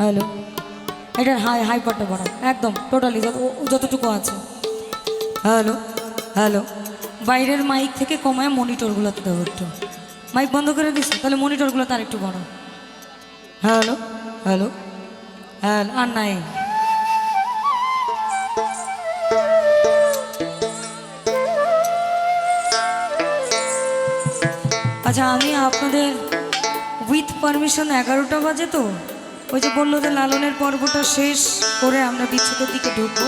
Hello. এটার high high পাটটা বাড়াও একদম টোটালি যত যতটুকু আছে। Hello hello. বাইরের মাইক থেকে কমায় মনিটরগুলোতে দেবো একটু। মাইক বন্ধ করে দিস, তাহলে মনিটরগুলো তার একটু বাড়াও হ্যালো হ্যালো। হ্যাঁ আর নাই। আচ্ছা আমি আপনাদের উইথ পারমিশন এগারোটা বাজে তো? ওই যে বলল যে লালনের পর্বটা শেষ করে আমরা বিচ্ছেদের দিকে ঢুকবো।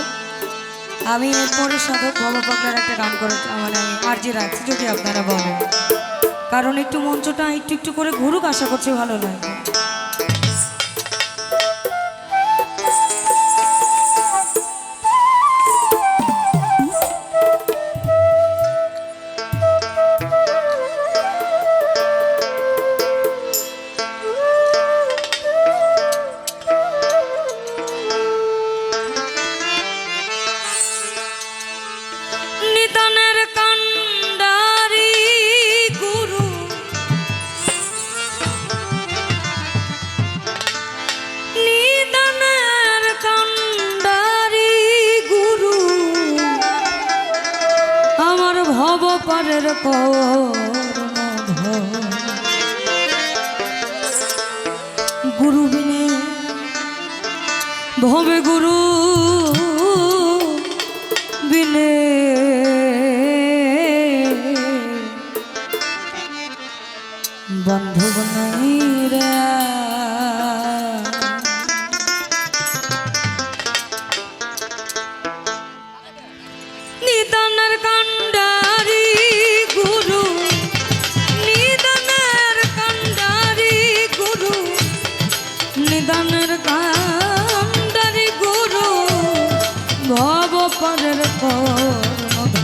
আমি এরপরে সাথে বাবা পাগলার একটা গান করে মানে আমি আর্জি রাখছি, যদি আপনারা বলেন। কারণ একটু মঞ্চটা একটু একটু করে ঘুরুক, আশা করছি ভালো লাগবে। ভব পারের গুরু বিনে ভবে গুরু বিনে। বান্ধব নাই রে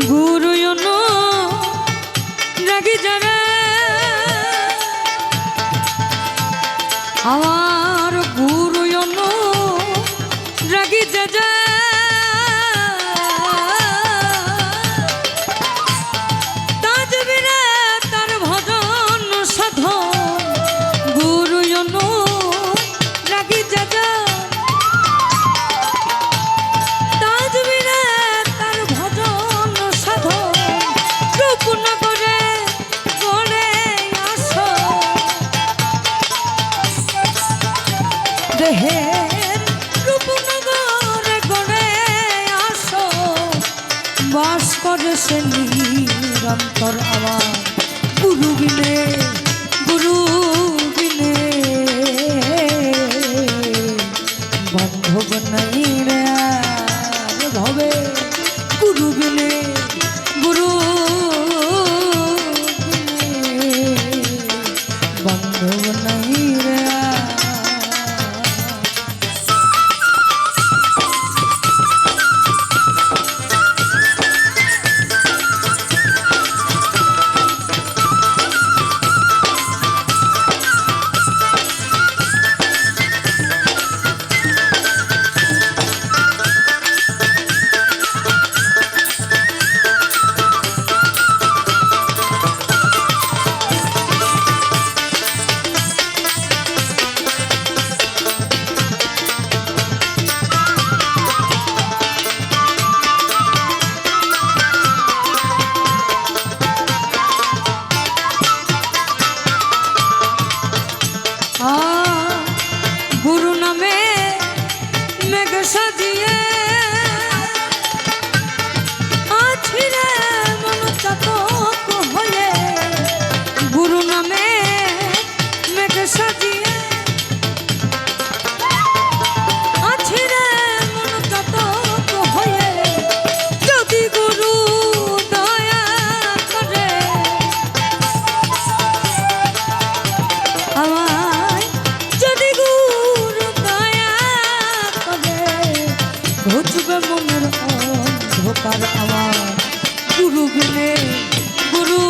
গুরু রাগি যারা। আমার সে নিরন্তর আমার গুরু বিনে গুরু বিনে বন্ধ নাই উপকার আমার গুরু বিনে গুরু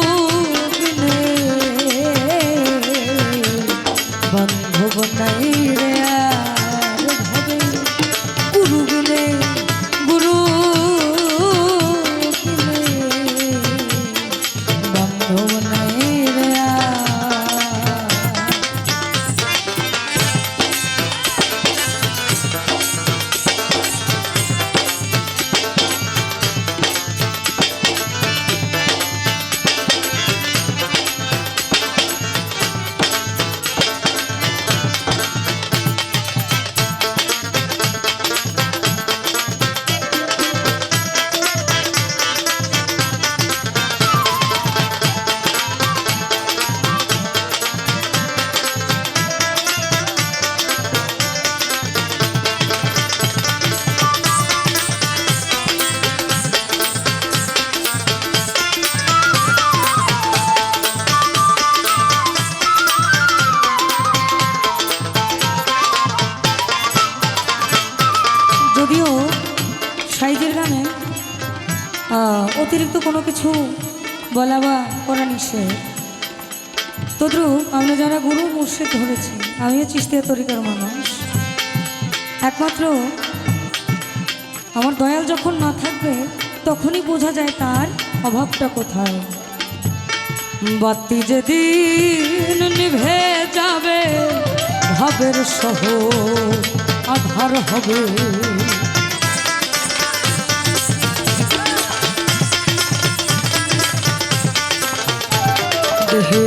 অতিরিক্ত কোনো কিছু বলা বা করা নিষেধ। তদ্রুপ আমরা যারা গুরু মুর্শিদ ধরেছি, আমিও চিস্তিয়া তরিকার মানুষ। একমাত্র আমার দয়াল যখন না থাকবে, তখনই বোঝা যায় তার অভাবটা কোথায়। বাতি যেদিন নিভে যাবে, ভাবের সহ আধার হবে। দেহে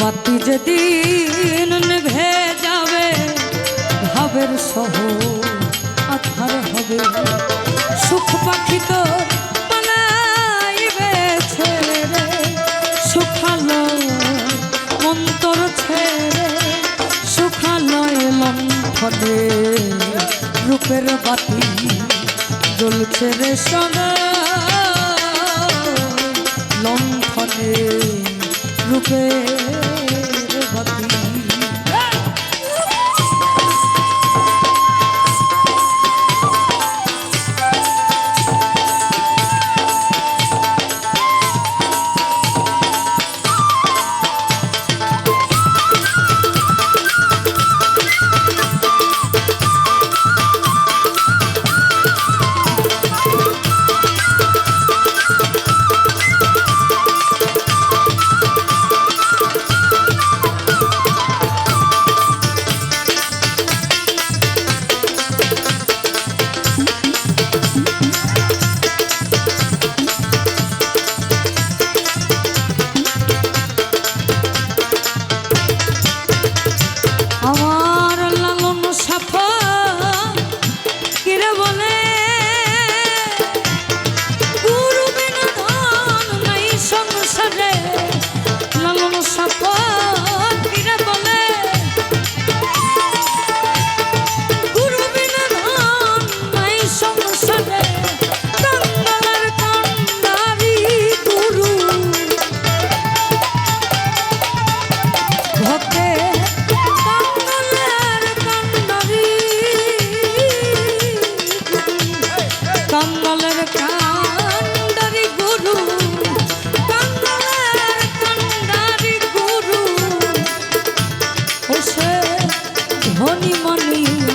বাতি যেদিন নিভে যাবে ভাবের সহ আধার হবে সুখ পাখি তো পালাইবে ছেড়ে সুখালো অন্তর ছেড়ে সুখালয় লণ্ঠনে রূপের বাতি জ্বলছে রে সদা। লণ্ঠনে রূপের You.